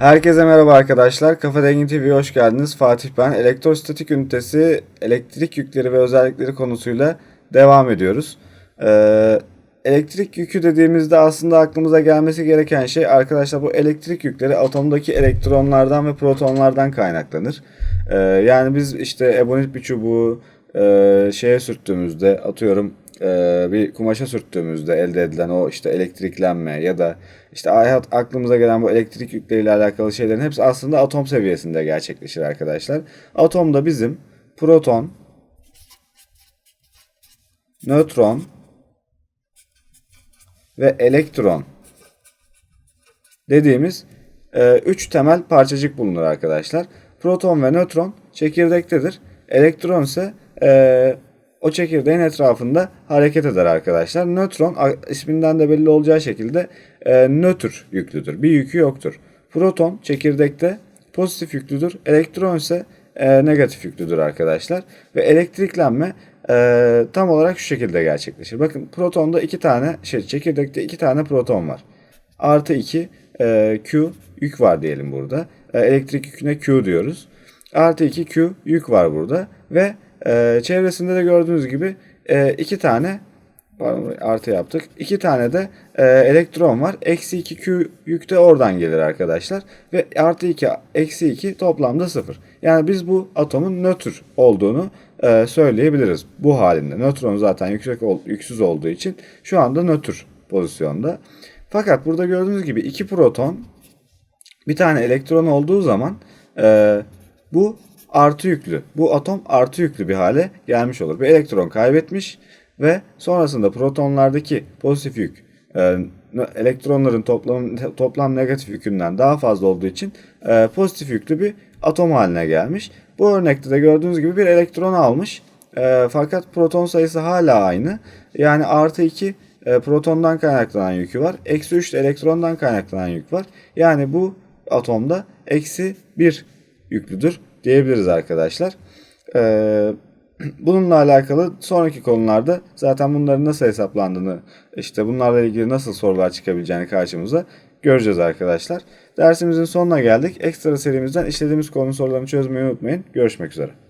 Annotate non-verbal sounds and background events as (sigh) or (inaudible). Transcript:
Herkese merhaba arkadaşlar. Kafa Dengi TV'ye hoş geldiniz. Fatih ben. Elektrostatik ünitesi, elektrik yükleri ve özellikleri konusuyla devam ediyoruz. Ee, elektrik yükü dediğimizde aslında aklımıza gelmesi gereken şey arkadaşlar bu elektrik yükleri atomdaki elektronlardan ve protonlardan kaynaklanır. Ee, yani biz işte ebonit bir çubuğu e, şeye sürttüğümüzde atıyorum e, bir kumaşa sürttüğümüzde elde edilen o işte elektriklenme ya da işte aklımıza gelen bu elektrik yükleriyle alakalı şeylerin hepsi aslında atom seviyesinde gerçekleşir arkadaşlar. Atomda bizim proton, nötron ve elektron dediğimiz 3 temel parçacık bulunur arkadaşlar. Proton ve nötron çekirdektedir. Elektron ise e, o çekirdeğin etrafında hareket eder arkadaşlar. Nötron isminden de belli olacağı şekilde e, nötr yüklüdür. Bir yükü yoktur. Proton çekirdekte pozitif yüklüdür. Elektron ise e, negatif yüklüdür arkadaşlar. Ve elektriklenme e, tam olarak şu şekilde gerçekleşir. Bakın protonda iki tane şey çekirdekte iki tane proton var. Artı 2 e, Q yük var diyelim burada. E, elektrik yüküne Q diyoruz. Artı 2 Q yük var burada. Ve e, çevresinde de gördüğünüz gibi e, iki tane artı yaptık. İki tane de e, elektron var. Eksi 2 Q yük de oradan gelir arkadaşlar. Ve artı 2 eksi 2 toplamda 0. Yani biz bu atomun nötr olduğunu e, söyleyebiliriz. Bu halinde. Nötron zaten yüksek ol- yüksüz olduğu için şu anda nötr pozisyonda. Fakat burada gördüğünüz gibi iki proton bir tane elektron olduğu zaman e, bu artı yüklü. Bu atom artı yüklü bir hale gelmiş olur. Bir elektron kaybetmiş ve sonrasında protonlardaki pozitif yük e, elektronların toplam toplam negatif yükünden daha fazla olduğu için e, pozitif yüklü bir atom haline gelmiş. Bu örnekte de gördüğünüz gibi bir elektron almış. E, fakat proton sayısı hala aynı. Yani artı 2 e, protondan kaynaklanan yükü var. Eksi 3 de elektrondan kaynaklanan yük var. Yani bu atomda eksi 1 yüklüdür diyebiliriz arkadaşlar. Ee, (clears throat) bununla alakalı sonraki konularda zaten bunların nasıl hesaplandığını işte bunlarla ilgili nasıl sorular çıkabileceğini karşımıza göreceğiz arkadaşlar. Dersimizin sonuna geldik. Ekstra serimizden işlediğimiz konu sorularını çözmeyi unutmayın. Görüşmek üzere.